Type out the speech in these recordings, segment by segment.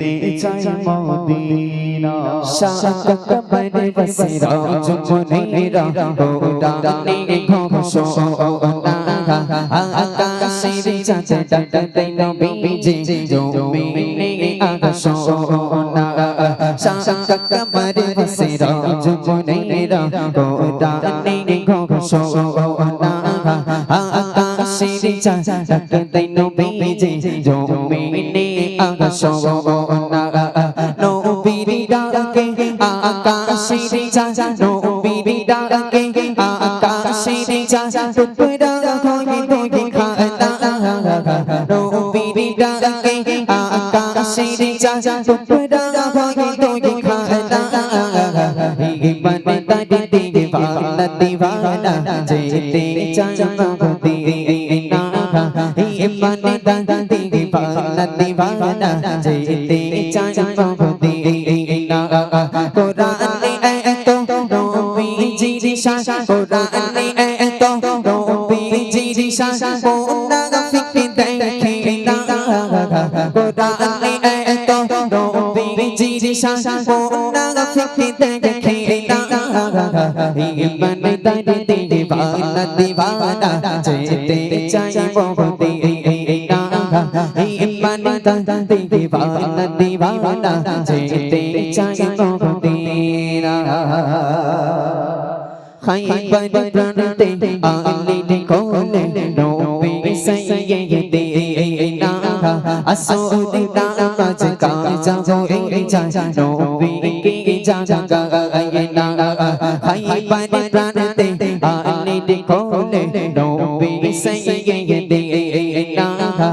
যেতে চাই মদিনা। শাক কবরে বসরা জুমনেরা কোরআনে ঘোষণা আকাশের চাঁদ ডাকতে নবীজি জমিনে আকাশনা শাক কবরে বসরা জুমনেরা কোরআনে ঘোষণা আকাশের চাঁদ ডাকতে নবীজি জমিনে আকাশনা নবীর ডাকে আকাশের চাঁদ নবীর ডাকে আকাশের চাঁদ টুকরা হয়ে তোকে খানা নবীর ডাকে আকাশের চাঁদ টুকরা হয়ে তোকে খানা ইমান তারে দিবানা দিবানা যেতে চাই তারে দিবানা দিবানা যেতে চাই মগতি না কোরআনে এত নবীজির শাসন কোরআনে এত নবীজির শাসন কোনা ফিকে দেখে না কোরআনে এত নবীজির শাসন কোনা ফিকে দেখে না ইমান তারে দিবানা দিবানা যেতে চাই মগতি না ইমান তারে দিবানা দিবানা যেতে চাই মগতি খাইবার প্রান্তে আলিনি কোলে নবী সাইয়্যিদে না আসুদি নামাজ কাজা হয়ে যায় নবী কি জাগা না খাইবার প্রান্তে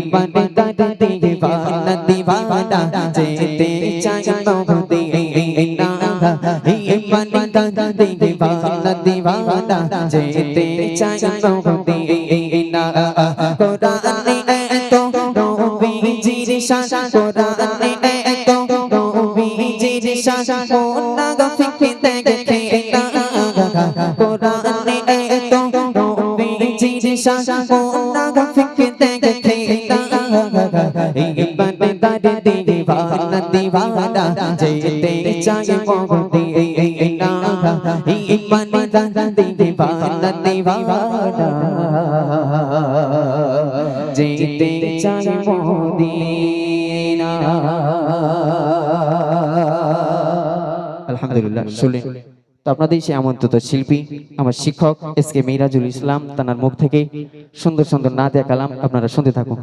কাজা হয়ে যায় নবী কি জাগা না ডুবনো সূর্য ডাকতে দিয়ে নবী ডুবনো সূর্য ডাকতে দিয়ে নবী বলে আলী নামাজ পড়ো না ডুবনো সূর্য ডাকতে দিয়ে নবী ডুবনো সূর্য ডাকতে দিয়ে নবী বলে আলী নামাজ পড়ো না ইমান দাদা দিবানা দিবানা যেতে চাই নবী না ইমান দাদা দিবানা দিবানা যেতে চাই নবী না কোরআনে এত নবীজির শাসন কোরআনে এত নবীজির শাসন কোনা গফিকে দেখে না কোরআনে এত নবীজির শাসন যেতে চাই মদিনা আলহামদুলিল্লাহ তো আপনাদের সেই আমন্ত্রিত শিল্পী, আমার শিক্ষক এস কে মিরাজুল ইসলাম, তানার মুখ থেকে সুন্দর সুন্দর না কালাম আপনারা শুনতে থাকুন।